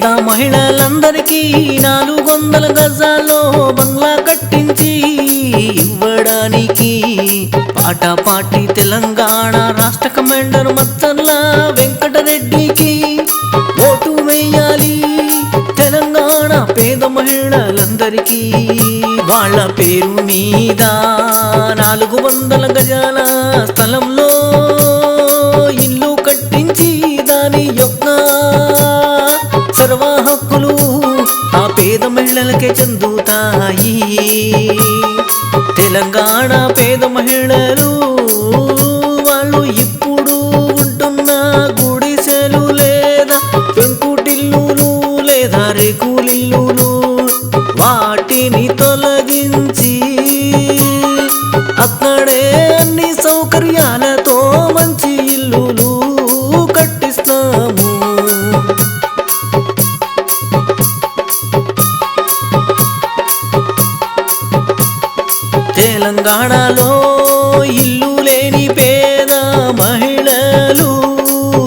మహిళలందరికీ నాలుగు వందల గజాల్లో బంగ్లా కట్టించి ఇవ్వడానికి పాట పాటి తెలంగాణ రాష్ట్ర కమాండర్ మత్తర్ల వెంకటరెడ్డికి ఓటు వేయాలి. తెలంగాణ పేద మహిళలందరికీ వాళ్ళ పేరు మీద నాలుగు వందల గజాల స్థలంలో మహిళలకే చెందుతాయి. తెలంగాణ పేద మహిళలు వాళ్ళు ఇప్పుడు ఉంటున్న గుడిసెలు లేదా పెంకుటిల్లులు లేదా రేకులిల్లులు వాటిని తొలగించి అక్కడే అన్ని సౌకర్యాలు తెలంగాణలో ఇల్లు లేని పేద మహిళలు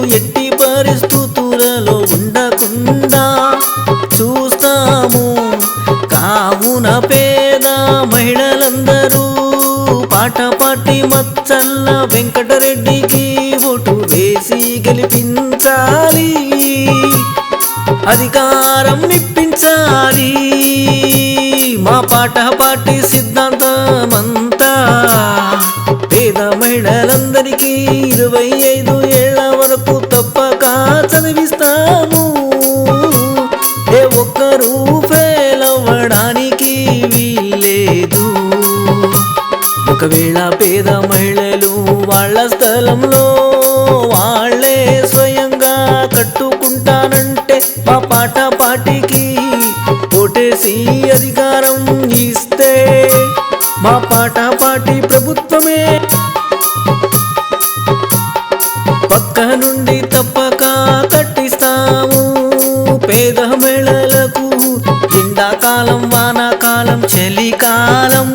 ఎట్టి పరిస్థితులలో ఉండకుండా చూస్తాము. కావున పేద మహిళలందరూ పాట పాటి మచ్చల్ల వెంకటరెడ్డికి ఓటు వేసి గెలిపించాలి. అధికారం నిప్పించాలి. మా పాట పాటి మహిళలందరికీ ఇరవై ఐదు ఏళ్ళ వరకు తప్పక చదివిస్తాము. ఏ ఒక్కరూ ఫెయిల్ అవ్వడానికి వీల్లేదు. ఒకవేళ పేద మహిళలు వాళ్ళ స్థలంలో వాళ్ళే స్వయంగా కట్టుకుంటానంటే మా పాట పాటికి ఓటేసి అధికారం ఇస్తే మా పాట పాటి ప్రభుత్వమే పక్క నుండి తప్పక కట్టిస్తాము. పేద మెళలకు ఎండాకాలం వానాకాలం చలికాలం.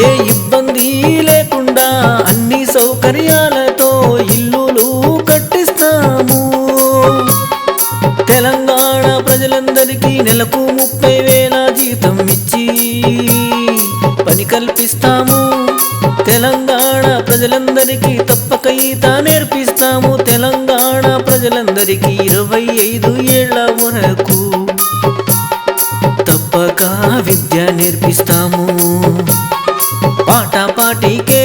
ఏ ఇబ్బంది లేకుండా అన్ని సౌకర్యాలతో ఇల్లులు కట్టిస్తాము. తెలంగాణ ప్రజలందరికీ నెలకు ముప్పై వేల జీతం ఇచ్చి పని కల్పిస్తాము. తెలంగాణ ప్రజలందరికీ తప్పక ఈత నేర్పిస్తాము తెలంగాణ ప్రజలందరికీ ఇరవై ఐదు ఏళ్ళ వరకు. తప్పక విద్య నేర్పిస్తాము. పాట పాటికే